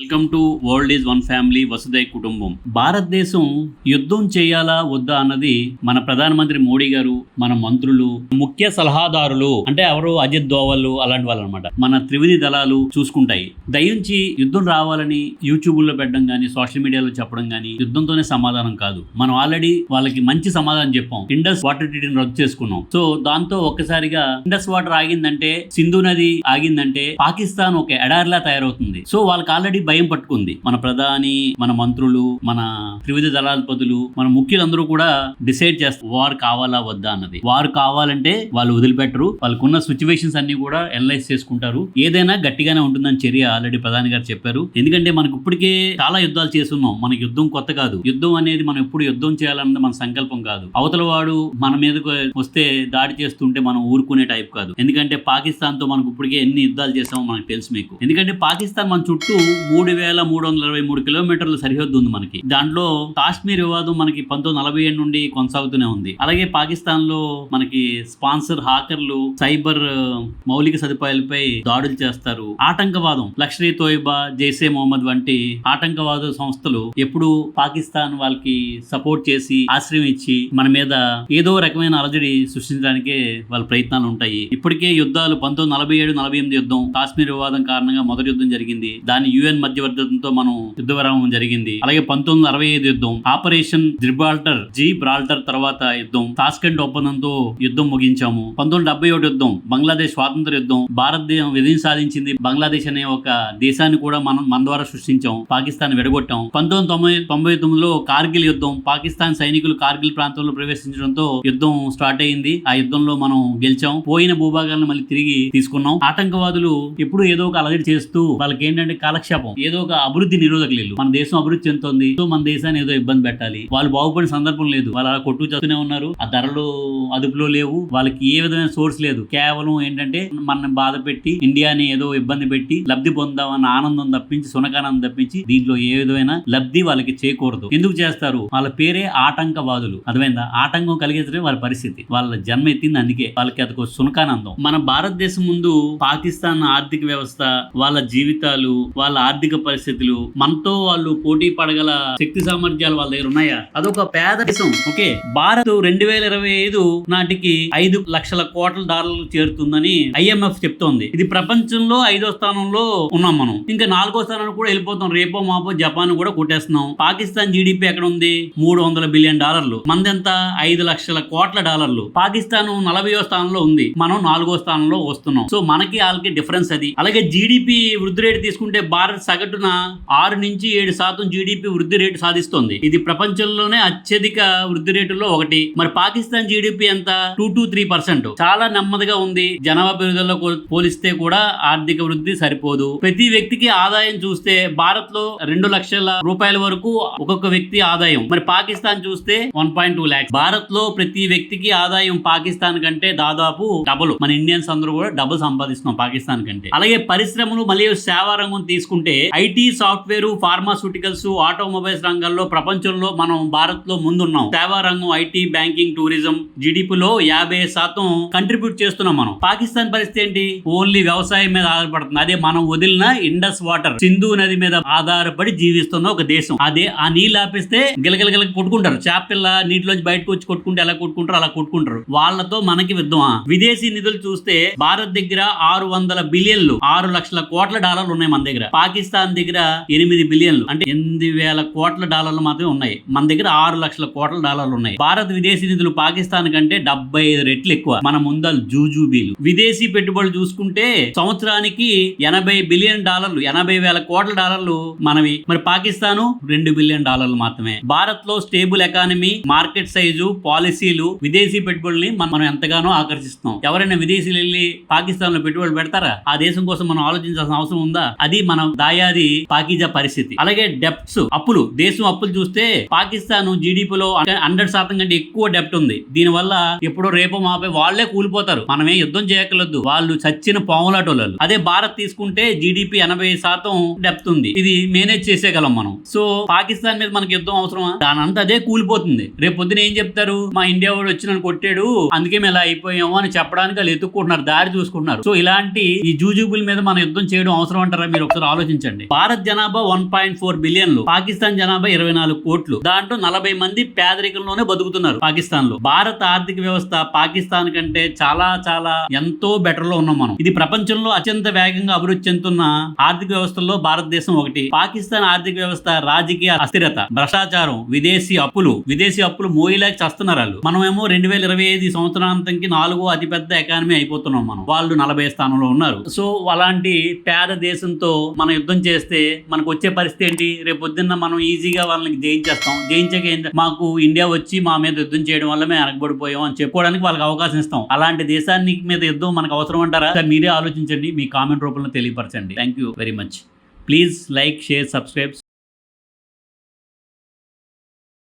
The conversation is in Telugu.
Welcome to world is one family వసుదై కుటుంబం. భారతదేశం యుద్ధం చేయాలా వద్దా అన్నది మన ప్రధానమంత్రి మోడీ గారు మన మంత్రులు ముఖ్య సలహాదారులు అంటే ఎవరు అజిత్ దోవల్ అలాంటి వాళ్ళు అనమాట మన త్రివిధి దళాలు చూసుకుంటాయి. దయించి యుద్ధం రావాలని యూట్యూబ్లో పెట్టడం కానీ సోషల్ మీడియాలో చెప్పడం కానీ యుద్ధంతోనే సమాధానం కాదు. మనం ఆల్రెడీ వాళ్ళకి మంచి సమాధానం చెప్పాం. ఇండస్ వాటర్ ట్రీటీని రద్దు చేసుకున్నాం. సో దాంతో ఒక్కసారిగా ఇండస్ వాటర్ ఆగిందంటే సింధు నది ఆగిందంటే పాకిస్తాన్ ఒక ఎడారిలా తయారవుతుంది. సో వాళ్ళకి ఆల్రెడీ భయం పట్టుకుంది. మన ప్రధాని మన మంత్రులు మన త్రివిధ దళాధిపతులు మన ముఖ్యులందరూ కూడా డిసైడ్ చేస్తారు వారు కావాలా వద్దా అన్నది. వారు కావాలంటే వాళ్ళు వదిలిపెట్టరు. వాళ్ళకున్న సిచ్యువేషన్స్ అన్ని కూడా అనలైజ్ చేసుకుంటారు. ఏదైనా గట్టిగానే ఉంటుందని చర్య ఆల్రెడీ ప్రధాని గారు చెప్పారు. ఎందుకంటే మనకు ఇప్పటికే చాలా యుద్ధాలు చేస్తున్నాం. మనకి యుద్ధం కొత్త కాదు. యుద్ధం అనేది మనం ఎప్పుడు యుద్ధం చేయాలన్నది మన సంకల్పం కాదు. అవతల వాడు మన మీదకు వస్తే దాడి చేస్తుంటే మనం ఊరుకునే టైప్ కాదు. ఎందుకంటే పాకిస్తాన్తో మనకు ఇప్పటికే ఎన్ని యుద్ధాలు చేసామో మనకు తెలుసు మీకు. ఎందుకంటే పాకిస్తాన్ మన చుట్టూ మూడు వేల మూడు వందల ఇరవై మూడు కిలోమీటర్ల సరిహద్దు ఉంది మనకి. దాంట్లో కాశ్మీర్ వివాదం మనకి పంతొమ్మిది నలభై ఏడు నుండి కొనసాగుతూనే ఉంది. అలాగే పాకిస్తాన్లో మనకి స్పాన్సర్ హాకర్లు సైబర్ మౌలిక సదుపాయాలపై దాడులు చేస్తారు. ఆటంకవాదం లక్ష్మీ తోయిబా జైసే మొహమ్మద్ వంటి ఆటంకవాద సంస్థలు ఎప్పుడు పాకిస్తాన్ వాళ్ళకి సపోర్ట్ చేసి ఆశ్రయం ఇచ్చి మన మీద ఏదో రకమైన అలజడి సృష్టించడానికే వాళ్ళ ప్రయత్నాలు ఉంటాయి. ఇప్పటికే యుద్ధాలు పంతొమ్మిది నలభై ఏడు నలభై ఎనిమిది యుద్ధం కాశ్మీర్ వివాదం కారణంగా మొదటి యుద్ధం జరిగింది. దాన్ని యుఎన్ మధ్యవర్తంతో మనం యుద్ధ విరామం జరిగింది. అలాగే పంతొమ్మిది అరవై ఐదు యుద్ధం ఆపరేషన్ జిబ్రాల్టర్ జీ బ్రాల్టర్ తర్వాత యుద్ధం తాస్కెంట్ ఒప్పందంతో యుద్ధం ముగించాము. పంతొమ్మిది డెబ్బై ఒకటి యుద్ధం బంగ్లాదేశ్ స్వాతంత్ర యుద్ధం భారతదేశం విజయం సాధించింది బంగ్లాదేశ్ అనే ఒక దేశాన్ని కూడా మనం మన ద్వారా సృష్టించాం పాకిస్తాన్ విడగొట్టాం. పంతొమ్మిది తొంభై తొంభై తొమ్మిదిలో కార్గిల్ యుద్ధం పాకిస్తాన్ సైనికులు కార్గిల్ ప్రాంతంలో ప్రవేశించడంతో యుద్ధం స్టార్ట్ అయింది. ఆ యుద్ధంలో మనం గెలిచాం. పోయిన భూభాగాలను మళ్ళీ తిరిగి తీసుకున్నాం. ఆటంకవాదులు ఎప్పుడు ఏదో ఒక అలజడి చేస్తూ వాళ్ళకి ఏంటంటే కాలక్షేపం. ఏదో ఒక అభివృద్ధి నిరోధకులు లేదు మన దేశం అభివృద్ధి చెందుతుంది. సో మన దేశాన్ని ఏదో ఇబ్బంది పెట్టాలి. వాళ్ళు బాగుపడిన సందర్భం లేదు. వాళ్ళు కొట్టు చేస్తూనే ఉన్నారు. ఆ ధరలు అదుపులో లేవు. వాళ్ళకి ఏ విధమైన సోర్స్ లేదు. కేవలం ఏంటంటే మనం బాధ పెట్టి ఇండియాని ఏదో ఇబ్బంది పెట్టి లబ్ధి పొందామన్న ఆనందం తప్పించి సునకానందం తప్పించి దీంట్లో ఏ విధమైన లబ్ధి వాళ్ళకి చేయకూడదు ఎందుకు చేస్తారు? వాళ్ళ పేరే ఆటంకవాదులు. అర్థమైందా? ఆటంకం కలిగించడం వాళ్ళ పరిస్థితి. వాళ్ళ జన్మ ఎత్తింది అందుకే. వాళ్ళకి అదొక సునకానందం. మన భారతదేశం ముందు పాకిస్తాన్ ఆర్థిక వ్యవస్థ వాళ్ళ జీవితాలు వాళ్ళ ఆర్థిక పరిస్థితులు మనతో వాళ్ళు పోటీ పడగల శక్తి సామర్థ్యాలు వాళ్ళ దగ్గర ఉన్నాయా? అదొక పేద దేశం. ఓకే. భారత్ రెండు వేల ఇరవై ఐదు నాటికి ఐదు లక్షల కోట్ల డాలర్లు చేరుతుందని ఐఎంఎఫ్ చెప్తోంది. ఇది ప్రపంచంలో ఐదో స్థానంలో ఉన్నాం మనం. ఇంకా నాలుగో స్థానానికి కూడా వెళ్ళిపోతాం. రేపో మాపో జపాన్ కూడా కొట్టేస్తున్నాం. పాకిస్తాన్ జీడిపి ఎక్కడ ఉంది మూడు వందల బిలియన్ డాలర్లు. మందెంత ఐదు లక్షల కోట్ల డాలర్లు. పాకిస్తాన్ నలభైయో స్థానంలో ఉంది. మనం నాలుగో స్థానంలో వస్తున్నాం. సో మనకి వాళ్ళకి డిఫరెన్స్ అది. అలాగే జీడిపి వృద్ధి రేటు తీసుకుంటే భారత్ సగటున ఆరు నుంచి ఏడు శాతం జీడిపి వృద్ధి రేటు సాధిస్తుంది. ఇది ప్రపంచంలోనే అత్యధిక వృద్ధి రేటులో ఒకటి. మరి పాకిస్తాన్ జీడిపి ఎంత? Two to three percent. చాలా నెమ్మదిగా ఉంది. జనాభా పెరుగుదలలో పోలిస్తే కూడా ఆర్థిక వృద్ధి సరిపోదు. ప్రతి వ్యక్తికి ఆదాయం చూస్తే భారత్లో రెండు లక్షల రూపాయల వరకు ఒక్కొక్క వ్యక్తి ఆదాయం. మరి పాకిస్తాన్ చూస్తే వన్ పాయింట్ టూ ల్యాక్స్. భారత్లో ప్రతి వ్యక్తికి ఆదాయం పాకిస్తాన్ కంటే దాదాపు డబుల్. మన ఇండియన్స్ అందరూ కూడా డబుల్ సంపాదిస్తున్నాం పాకిస్తాన్ కంటే. అలాగే పరిశ్రమలు మరియు సేవా రంగం తీసుకుంటే ఐటీ సాఫ్ట్వేర్ ఫార్మాస్యూటికల్స్ ఆటోమొబైల్స్ రంగాల్లో ప్రపంచంలో మనం భారత్లో ముందున్నాం. సేవా రంగం ఐటీ బ్యాంకింగ్ టూరిజం జీడిపిలో యాభై శాతం కంట్రిబ్యూట్ చేస్తున్నాం మనం. పాకిస్తాన్ పరిస్థితి ఏంటి? ఓన్లీ వ్యవసాయం మీద ఆధారపడుతుంది. అదే మనం వదిలిన ఇండస్ వాటర్ సింధు నది మీద ఆధారపడి జీవిస్తున్న ఒక దేశం. అదే ఆ నీళ్ళు ఆపిస్తే గిలగిలగిల కొట్టుకుంటారు. చేపపిల్ల నీటిలోంచి బయటకు వచ్చి కొట్టుకుంటే ఎలా కొట్టుకుంటారు అలా కొట్టుకుంటారు. వాళ్ళతో మనకి యుద్ధమా విదేశీ నిధులు చూస్తే భారత్ దగ్గర ఆరు వందల బిలియన్లు ఆరు లక్షల కోట్ల డాలర్లు ఉన్నాయి మన దగ్గర. పాకిస్తాన్ పాకిస్తాన్ దగ్గర ఎనిమిది బిలియన్లు. అంటే ఎనిమిది వేల కోట్ల డాలర్లు మాత్రమే ఉన్నాయి. మన దగ్గర ఆరు లక్షల కోట్ల డాలర్లు ఉన్నాయి. భారత్ విదేశీ నిధులు పాకిస్తాన్ కంటే డెబ్బై ఐదు రెట్లు ఎక్కువ. మన ముందలు జూజూబీలు. విదేశీ పెట్టుబడులు చూసుకుంటే సంవత్సరానికి ఎనభై బిలియన్ డాలర్లు ఎనభై వేల కోట్ల డాలర్లు మనవి. మరి పాకిస్తాను రెండు బిలియన్ డాలర్లు మాత్రమే. భారత్లో స్టేబుల్ ఎకానమీ మార్కెట్ సైజు పాలసీలు విదేశీ పెట్టుబడుల్ని మనం ఎంతగానో ఆకర్షిస్తాం ఎవరైనా విదేశీలు వెళ్ళి పాకిస్తాన్లో పెట్టుబడులు పెడతారా? ఆ దేశం కోసం మనం ఆలోచించాల్సిన అవసరం ఉందా? అది మన అది పాకిజా పరిస్థితి. అలాగే డెప్ట్స్ అప్పులు. దేశం అప్పులు చూస్తే పాకిస్తాన్ జీడిపిలో హండ్రెడ్ శాతం కంటే ఎక్కువ డెప్ట్ ఉంది. దీని వల్ల ఎప్పుడో రేపో మాపై వాళ్ళే కూలిపోతారు. మనమే యుద్ధం చేయక్కర్లేదు. వాళ్ళు చచ్చిన పాములాటోళ్ళు అదే భారత్ తీసుకుంటే జీడిపి ఎనభై శాతం డెప్త్ ఉంది. ఇది మేనేజ్ చేసేయగలం మనం. సో పాకిస్తాన్ మీద మనకి యుద్ధం అవసరమా? దాని అంతా అదే కూలిపోతుంది. రేపు పొద్దున ఏం చెప్తారు? మా ఇండియా వాడు వచ్చి నన్ను కొట్టాడు. అందుకే మేము ఇలా అయిపోయాము అని చెప్పడానికి వాళ్ళు ఎత్తుక్కుంటున్నారు. దారి చూసుకుంటున్నారు. సో ఇలాంటి ఈ జూజూబుల మీద మన యుద్ధం చేయడం అవసరం అంటారా మీరు ఒకసారి ఆలోచించారు ఆలోచించండి. భారత్ జనాభా వన్ పాయింట్ ఫోర్ బిలియన్లు పాకిస్తాన్ జనాభా ఇరవై నాలుగు కోట్లు. దాంట్లో నలభై మంది పేదరికంలోనే బతుకుతున్నారు పాకిస్తాన్లో భారత ఆర్థిక వ్యవస్థ పాకిస్తాన్ కంటే చాలా చాలా ఎంతో బెటర్లో ఉన్నాం మనం. ఇది ప్రపంచంలో అత్యంత వేగంగా అభివృద్ధి చెందుతున్న ఆర్థిక వ్యవస్థల్లో భారతదేశం ఒకటి. పాకిస్తాన్ ఆర్థిక వ్యవస్థ రాజకీయ అస్థిరత భ్రష్టాచారం విదేశీ అప్పులు. విదేశీ అప్పులు మోయిలాకి చస్తున్నారు వాళ్ళు. మనమేమో రెండు వేల ఇరవై ఐదు సంవత్సరాంతంకి నాలుగో అతిపెద్ద ఎకానమీ అయిపోతున్నాం మనం. వాళ్ళు నలభై స్థానంలో ఉన్నారు. సో అలాంటి పేద దేశంతో మన యుద్ధం చేస్తే మనకు వచ్చే పరిస్థితి ఏంటి? రేపు పొద్దున్న మనం ఈజీగా వాళ్ళకి జయించేస్తాం. జయించాక ఏంటి మాకు ఇండియా వచ్చి మా మీద యుద్ధం చేయడం వల్ల మేము వెనకబడిపోయాం అని చెప్పుకోవడానికి వాళ్ళకి అవకాశం ఇస్తాం. అలాంటి దేశాన్ని మీద యుద్ధం మనకు అవసరం అంటారా? మీరే ఆలోచించండి. మీ కామెంట్ రూపంలో తెలియపరచండి. Thank you very much please like share subscribe